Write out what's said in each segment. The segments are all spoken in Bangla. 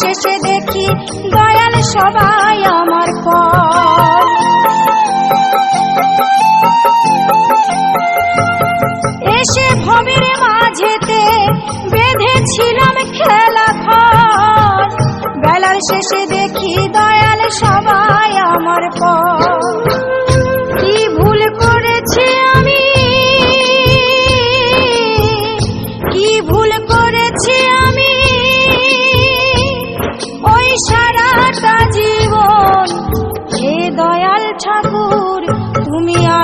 শেষে দেখি দয়াল সবাই আমার পর এসে ভবের মাঝেতে বেঁধেছিলাম খেলা ঘর। বেলার শেষে দেখি দয়াল সবাই আমার পর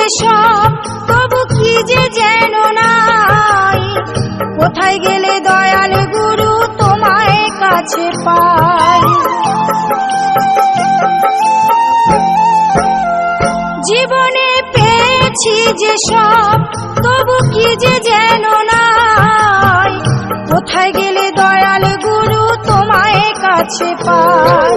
যে সব তবু কি যে যেন নাই। কোথায় গেলে দয়াল গুরু তোমায় কাছে পাই জীবনে পেয়েছি যে সব তবু কি যে যেন নাই। কোথায় গেলে দয়াল গুরু তোমায় কাছে পাই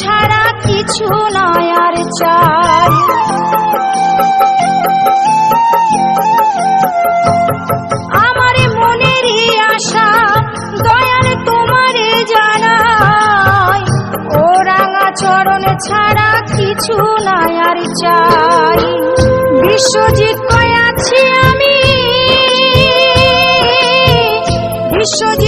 ছাড়া কিছু নয় আর চাই। আমার মনেরই আশা ছাড়া কিছু নয় আর চাই। বিশ্বজিৎ কয়াছি আমি। বিশ্বজিৎ